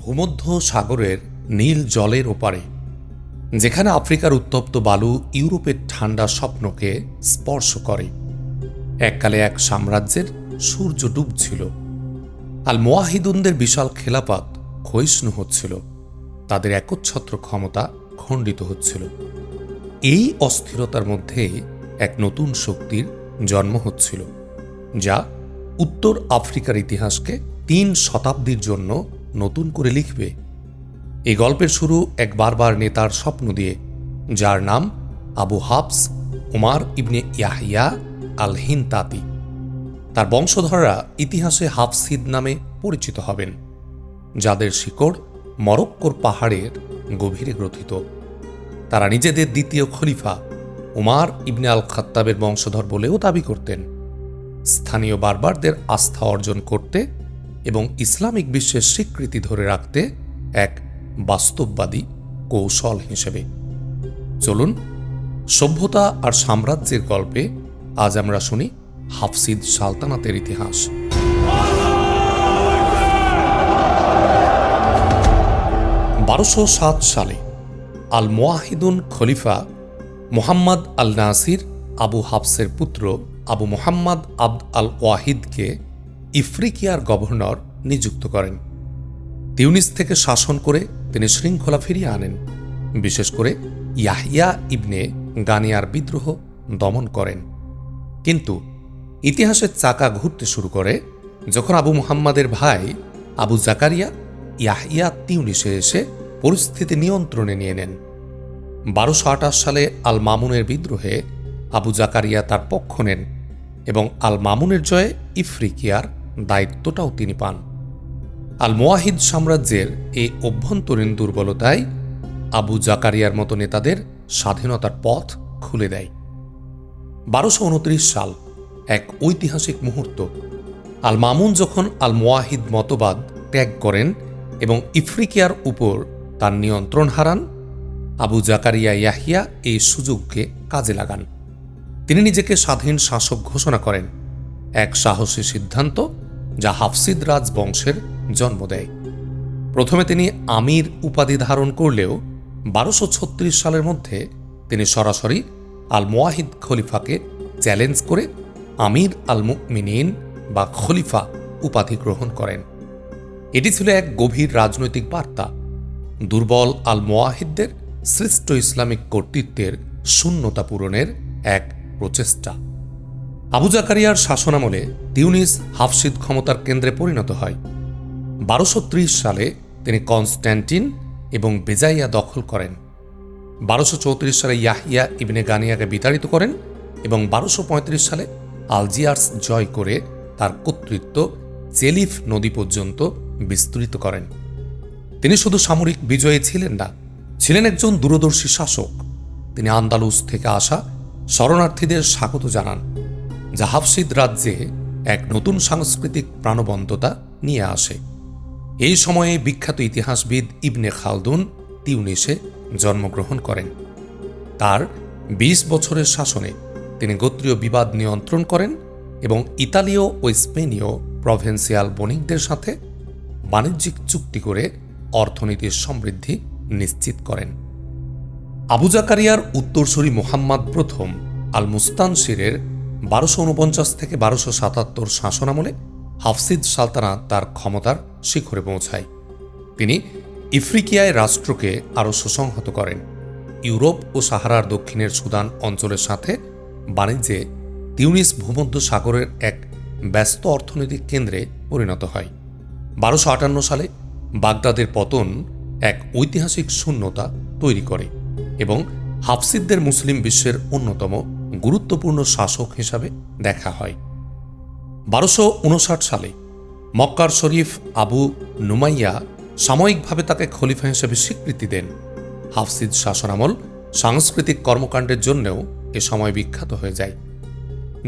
ভূমধ্য সাগরের নীল জলের ওপারে, যেখানে আফ্রিকার উত্তপ্ত বালু ইউরোপের ঠান্ডা স্বপ্নকে স্পর্শ করে। এককালে এক সাম্রাজ্যের সূর্য ডুবছিল। আল মোয়াহিদুনদের বিশাল খেলাপাত ক্ষয়িষ্ণু হচ্ছিল। তাদের একচ্ছত্র ক্ষমতা খণ্ডিত হচ্ছিল। এই অস্থিরতার মধ্যে এক নতুন শক্তির জন্ম হচ্ছিল, যা উত্তর আফ্রিকার ইতিহাসকে তিন শতাব্দীর জন্য নতুন করে লিখবে। এই গল্পের শুরু এক বারবার নেতার স্বপ্ন দিয়ে, যার নাম আবু হাফস উমার ইবনে ইয়াহিয়া আল হিনতাতি তার বংশধররা ইতিহাসে হাফসিদ নামে পরিচিত হবেন, যাদের শিকড় মরক্কোর পাহাড়ের গভীরে গ্রথিত। তারা নিজেদের দ্বিতীয় খলিফা উমার ইবনে আল খাত্তাবের বংশধর বলেও দাবি করতেন। স্থানীয় বারবারদের আস্থা অর্জন করতে এবং ইসলামিক বিশ্বের স্বীকৃতি ধরে রাখতে এক বাস্তববাদী কৌশল হিসেবে। চলুন, সভ্যতা আর সাম্রাজ্যের গল্পে আজ আমরা শুনি হাফসিদ সালতানাতের ইতিহাস। বারোশো সাত সালে আল মোয়াহিদুন খলিফা মোহাম্মদ আল নাসির আবু হাফসের পুত্র আবু মোহাম্মদ আব্দ আল ওয়াহিদকে ইফ্রিকিয়ার গভর্নর নিযুক্ত করেন। তিউনিস থেকে শাসন করে তিনি শৃঙ্খলা ফিরিয়ে আনেন। বিশেষ করে ইয়াহিয়া ইবনে গানিয়ার বিদ্রোহ দমন করেন। কিন্তু ইতিহাসের চাকা ঘুরতে শুরু করে যখন আবু মুহাম্মাদের ভাই আবু জাকারিয়া ইয়াহিয়া তিউনিসে এসে পরিস্থিতি নিয়ন্ত্রণে নিয়ে নেন। বারোশো আঠাশ সালে আল মামুনের বিদ্রোহে আবু জাকারিয়া তার পক্ষ নেন এবং আল মামুনের জয়ে ইফ্রিকিয়ার দায়িত্বটাও তিনি পান। আল মোয়াহিদ সাম্রাজ্যের এই অভ্যন্তরীণ দুর্বলতায় আবু জাকারিয়ার মতো নেতাদের স্বাধীনতার পথ খুলে দেয়। বারোশো উনত্রিশ সাল এক ঐতিহাসিক মুহূর্ত। আল মামুন যখন আল মোয়াহিদ মতবাদ ত্যাগ করেন এবং ইফ্রিকিয়ার উপর তার নিয়ন্ত্রণ হারান, আবু জাকারিয়া ইয়াহিয়া এই সুযোগকে কাজে লাগান। তিনি নিজেকে স্বাধীন শাসক ঘোষণা করেন। এক সাহসী সিদ্ধান্ত যা হাফসিদ রাজ বংশের জন্ম দেয়। প্রথমে তিনি আমির উপাধি ধারণ করলেও বারোশো ছত্রিশ সালের মধ্যে তিনি সরাসরি আল মোয়াহিদ খলিফাকে চ্যালেঞ্জ করে আমির আল মুকমিনিন বা খলিফা উপাধি গ্রহণ করেন। এটি ছিল এক গভীর রাজনৈতিক বার্তা। দুর্বল আল মোয়াহিদদের শ্রেষ্ঠ ইসলামিক কর্তৃত্বের শূন্যতা পূরণের এক প্রচেষ্টা। আবু জাকারিয়ার শাসনামলে তিউনিস হাফসিদ ক্ষমতার কেন্দ্রে পরিণত হয়। বারোশো সালে তিনি কনস্ট্যান্টিন এবং বেজাইয়া দখল করেন। বারোশো চৌত্রিশ সালে ইয়াহিয়া ইবনে গানিয়াকে বিতাড়িত করেন এবং বারোশো সালে আলজিয়ার্স জয় করে তার কর্তৃত্ব জেলিফ নদী পর্যন্ত বিস্তৃত করেন। তিনি শুধু সামরিক বিজয়ী ছিলেন না, ছিলেন একজন দূরদর্শী শাসক। তিনি আন্দালুস থেকে আসা শরণার্থীদের স্বাগত জানান। যা হাফসিদ রাজ্যে এক নতুন সাংস্কৃতিক প্রাণবন্ততা নিয়ে আসে। এই সময়ে বিখ্যাত ইতিহাসবিদ ইবনে খালদুন তিউনিসে জন্মগ্রহণ করেন। তার ২০ বছরের শাসনে তিনি গোত্রীয় বিবাদ নিয়ন্ত্রণ করেন এবং ইতালীয় ও স্পেনীয় প্রভিন্সিয়াল বণিকদের সাথে বাণিজ্যিক চুক্তি করে অর্থনীতির সমৃদ্ধি নিশ্চিত করেন। আবু জাকারিয়ার উত্তরসূরি মোহাম্মদ প্রথম আল মুস্তানশিরের বারোশো উনপঞ্চাশ থেকে বারোশো সাতাত্তর শাসনামলে হাফসিদ সালতানাত তার ক্ষমতার শিখরে পৌঁছায়। তিনি ইফ্রিকিয়ায় রাষ্ট্রকে আরও সুসংহত করেন। ইউরোপ ও সাহারার দক্ষিণের সুদান অঞ্চলের সাথে বাণিজ্যে তিউনিস ভূমধ্য সাগরের এক ব্যস্ত অর্থনৈতিক কেন্দ্রে পরিণত হয়। বারোশো আটান্ন সালে বাগদাদের পতন এক ঐতিহাসিক শূন্যতা তৈরি করে এবং হাফসিদদের মুসলিম বিশ্বের অন্যতম গুরুত্বপূর্ণ শাসক হিসাবে দেখা হয়। বারোশো উনষাট সালে মক্কার শরীফ আবু নুমাইয়া সাময়িকভাবে তাকে খলিফা হিসেবে স্বীকৃতি দেন। হাফসিদ শাসনামল সাংস্কৃতিক কর্মকাণ্ডের জন্যও এ সময় বিখ্যাত হয়ে যায়।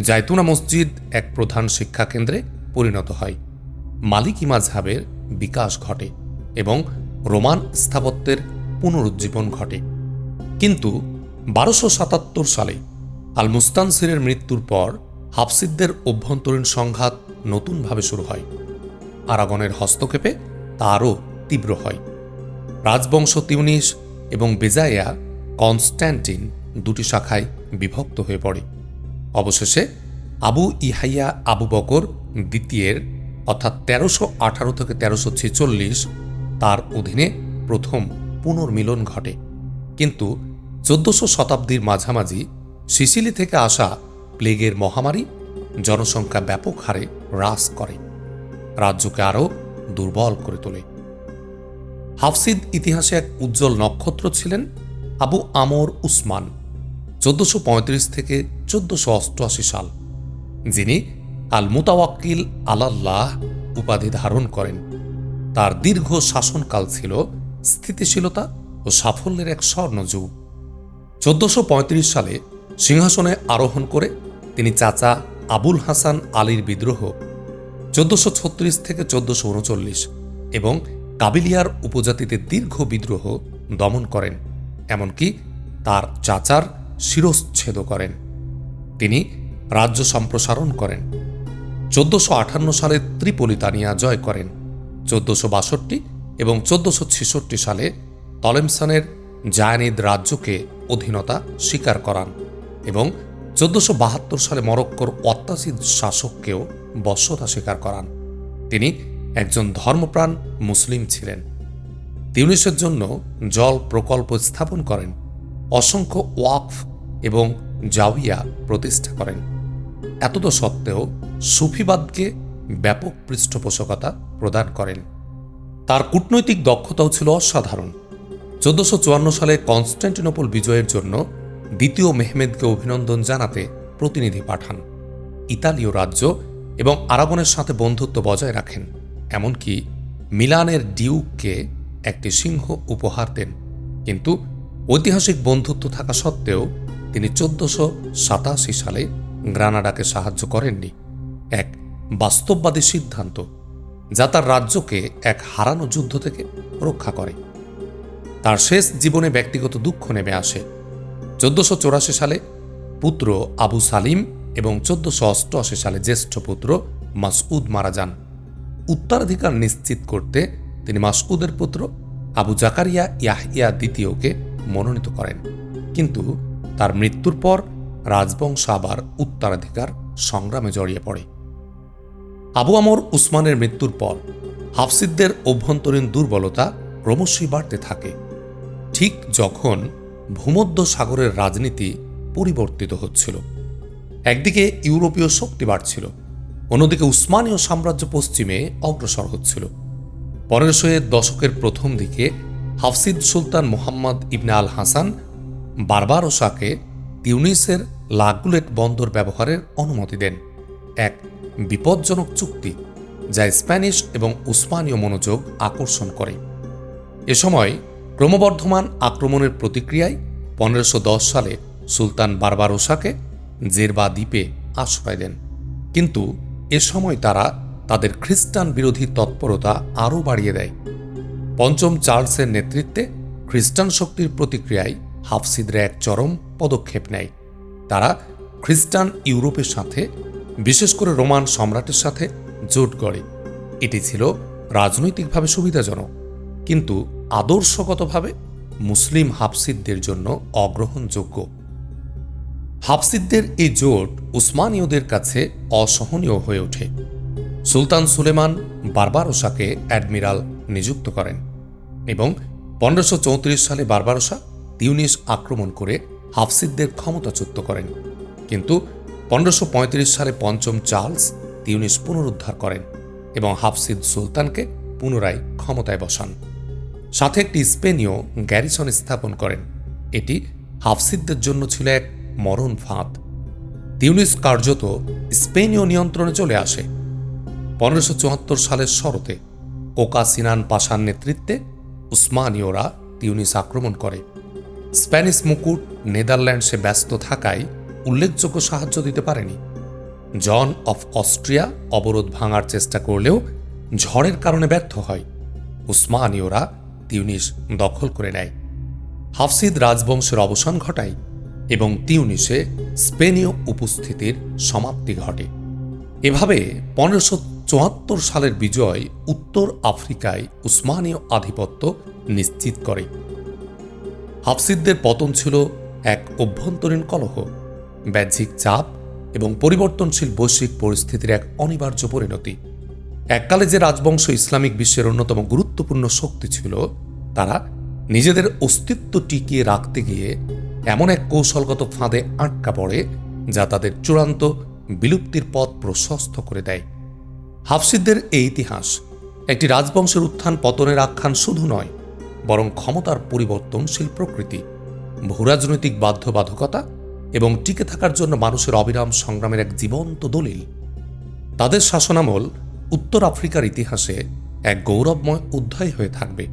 জায়তুনা মসজিদ এক প্রধান শিক্ষা কেন্দ্রে পরিণত হয়। মালিকি মাঝহাবের বিকাশ ঘটে এবং রোমান স্থাপত্যের পুনরুজ্জীবন ঘটে। কিন্তু বারোশো সাতাত্তর সালে আল মুস্তানসিরের মৃত্যুর পর হাফসিদদের অভ্যন্তরীণ সংঘাত নতুনভাবে শুরু হয়। আরাগনের হস্তক্ষেপে তা আরও তীব্র হয়। রাজবংশ তিউনিস এবং বেজাইয়া কনস্ট্যান্টিন দুটি শাখায় বিভক্ত হয়ে পড়ে। অবশেষে আবু ইহাইয়া আবু বকর দ্বিতীয়ের অর্থাৎ তেরোশো আঠারো থেকে তেরোশো ছেচল্লিশ তার অধীনে প্রথম পুনর্মিলন ঘটে। কিন্তু চোদ্দশো শতাব্দীর মাঝামাঝি সিসিলি থেকে আসা প্লেগের মহামারী জনসংখ্যা ব্যাপক হারে হ্রাস করে। রাজ্যকে আরও দুর্বল করে তোলে। হাফসিদ ইতিহাসে এক উজ্জ্বল নক্ষত্র ছিলেন আবু আমর উসমান, চোদ্দশো থেকে চোদ্দশো অষ্টআশি সাল, যিনি আল মুতাওয়াক্কিল আলাল্লাহ উপাধি ধারণ করেন। তার দীর্ঘ শাসনকাল ছিল স্থিতিশীলতা ও সাফল্যের এক স্বর্ণযুগ। চোদ্দশো সালে সিংহাসনে আরোহণ করে তিনি চাচা আবুল হাসান আলীর বিদ্রোহ চোদ্দশো থেকে চোদ্দশো উনচল্লিশ এবং কাবিলিয়ার উপজাতিতে দীর্ঘ বিদ্রোহ দমন করেন, এমনকি তার চাচার শিরশ্ছেদ করেন। তিনি রাজ্য সম্প্রসারণ করেন। চোদ্দশো আঠান্ন সালে ত্রিপলিতানিয়া জয় করেন। চোদ্দশো বাষট্টি এবং চোদ্দশো ছেষট্টি সালে তলেমসানের জায়ানিদ রাজ্যকে অধীনতা স্বীকার করান। এবং চোদ্দশো বাহাত্তর সালে মরক্কোর অত্যাচিত শাসককেও বশ্যতা স্বীকার করান। তিনি একজন ধর্মপ্রাণ মুসলিম ছিলেন। তিউনিসের জন্য জল প্রকল্প স্থাপন করেন, অসংখ্য ওয়াকফ এবং জাউইয়া প্রতিষ্ঠা করেন। এতদ সত্ত্বেও সুফিবাদকে ব্যাপক পৃষ্ঠপোষকতা প্রদান করেন। তার কূটনৈতিক দক্ষতাও ছিল অসাধারণ। চোদ্দশো সালে কনস্ট্যান্টিনোপল বিজয়ের জন্য দ্বিতীয় মেহমেদকে অভিনন্দন জানাতে প্রতিনিধি পাঠান। ইতালীয় রাজ্য এবং আরাগনের সাথে বন্ধুত্ব বজায় রাখেন, এমনকি মিলানের ডিউককে একটি সিংহ উপহার দেন। কিন্তু ঐতিহাসিক বন্ধুত্ব থাকা সত্ত্বেও তিনি চোদ্দশো সাতাশি সালে গ্রানাডাকে সাহায্য করেননি। এক বাস্তববাদী সিদ্ধান্ত, যা তার রাজ্যকে এক হারানো যুদ্ধ থেকে রক্ষা করে। তার শেষ জীবনে ব্যক্তিগত দুঃখ নেমে আসে। চোদ্দশো সালে পুত্র আবু সালিম এবং চোদ্দশো অষ্টআশি সালে জ্যেষ্ঠ পুত্র মাসউদ মারা যান। উত্তরাধিকার নিশ্চিত করতে তিনি মাসউদের পুত্র আবু জাকারিয়া ইয়াহিয়া দ্বিতীয়কে মনোনীত করেন। কিন্তু তার মৃত্যুর পর রাজবংশ আবার উত্তরাধিকার সংগ্রামে জড়িয়ে পড়ে। আবু আমর উসমানের মৃত্যুর পর হাফসিদদের অভ্যন্তরীণ দুর্বলতা ক্রমশই বাড়তে থাকে। ঠিক যখন ভূমধ্য সাগরের রাজনীতি পরিবর্তিত হচ্ছিল। একদিকে ইউরোপীয় শক্তি বাড়ছিল, অন্যদিকে উসমানীয় সাম্রাজ্য পশ্চিমে অগ্রসর হচ্ছিল। পনেরোশো দশকের প্রথম দিকে হাফসিদ সুলতান মোহাম্মদ ইবনে আল হাসান বারবারোসাকে তিউনিসের লাগুলেট বন্দর ব্যবহারের অনুমতি দেন, এক বিপজ্জনক চুক্তি যা স্প্যানিশ এবং উসমানীয় মনোযোগ আকর্ষণ করে। এ সময় ক্রমবর্ধমান আক্রমণের প্রতিক্রিয়ায় পনেরোশো সালে সুলতান বারবারোসাকে জেরবা দ্বীপে আশ্রয় দেন। কিন্তু এ সময় তারা তাদের খ্রিস্টান বিরোধী তৎপরতা আরও বাড়িয়ে দেয়। পঞ্চম চার্লসের নেতৃত্বে খ্রিস্টান শক্তির প্রতিক্রিয়ায় হাফসিদরা এক চরম পদক্ষেপ নেয়। তারা খ্রিস্টান ইউরোপের সাথে, বিশেষ করে রোমান সম্রাটের সাথে জোট গড়ে। এটি ছিল রাজনৈতিকভাবে সুবিধাজনক। কিন্তু আদর্শগতভাবে মুসলিম হাফসিদদের জন্য অগ্রহণযোগ্য। হাফসিদদের এই জোট উসমানীয়দের কাছে অসহনীয় হয়ে ওঠে। সুলতান সুলেমান বারবারোসাকে অ্যাডমিরাল নিযুক্ত করেন এবং পনেরোশো চৌত্রিশ সালে বারবারোসা তিউনিস আক্রমণ করে হাফসিদদের ক্ষমতাচ্যুত করেন। কিন্তু পনেরোশো পঁয়ত্রিশ সালে পঞ্চম চার্লস তিউনিস পুনরুদ্ধার করেন এবং হাফসিদ সুলতানকে পুনরায় ক্ষমতায় বসান। সাথে একটি স্পেনীয় গ্যারিসন স্থাপন করেন। এটি হাফসিদদের জন্য ছিল এক মরণ ফাঁদ। তিউনিস কার্যত স্পেনীয় নিয়ন্ত্রণে চলে আসে। পনেরোশো চুয়াত্তর সালের শরতে কোকা সিনান পাশার নেতৃত্বে উসমানীয়রা তিউনিস আক্রমণ করে। স্প্যানিশ মুকুট নেদারল্যান্ডসে ব্যস্ত থাকায় উল্লেখযোগ্য সাহায্য দিতে পারেনি। জন অফ অস্ট্রিয়া অবরোধ ভাঙার চেষ্টা করলেও ঝড়ের কারণে ব্যর্থ হয়। উসমানীয়রা তিউনিস দখল করে নেয়। হাফসিদ রাজবংশের অবসান ঘটায় এবং তিউনিসে স্পেনীয় উপস্থিতির সমাপ্তি ঘটে। এভাবে পনেরোশো চুয়াত্তর সালের বিজয় উত্তর আফ্রিকায় উসমানীয় আধিপত্য নিশ্চিত করে। হাফসিদদের পতন ছিল এক অভ্যন্তরীণ কলহ বাহ্যিক চাপ এবং পরিবর্তনশীল বৈশ্বিক পরিস্থিতির এক অনিবার্য পরিণতি। এককালে যে রাজবংশ ইসলামিক বিশ্বের অন্যতম গুরুত্বপূর্ণ শক্তি ছিল তারা নিজেদের অস্তিত্ব টিকিয়ে রাখতে গিয়ে এমন এক কৌশলগত ফাঁদে আটকা পড়ে যা তাদের চূড়ান্ত বিলুপ্তির পথ প্রশস্ত করে দেয়। হাফসিদদের এই ইতিহাস একটি রাজবংশের উত্থান পতনের আখ্যান শুধু নয়, বরং ক্ষমতার পরিবর্তনশীল প্রকৃতি ভূরাজনৈতিক বাধ্যবাধকতা এবং টিকে থাকার জন্য মানুষের অবিরাম সংগ্রামের এক জীবন্ত দলিল। তাদের শাসনামল উত্তর আফ্রিকার ইতিহাসে এক গৌরবময় অধ্যায় হয়ে থাকবে,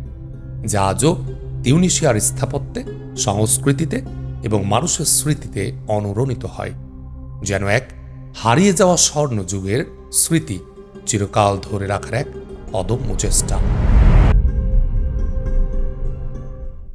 যা আজও তিউনিশিয়ার স্থাপত্যে, সংস্কৃতিতে এবং মানুষের স্মৃতিতে অনুরণিত হয়, যেন এক হারিয়ে যাওয়া স্বর্ণ যুগের স্মৃতি চিরকাল ধরে রাখার এক অদম্য চেষ্টা।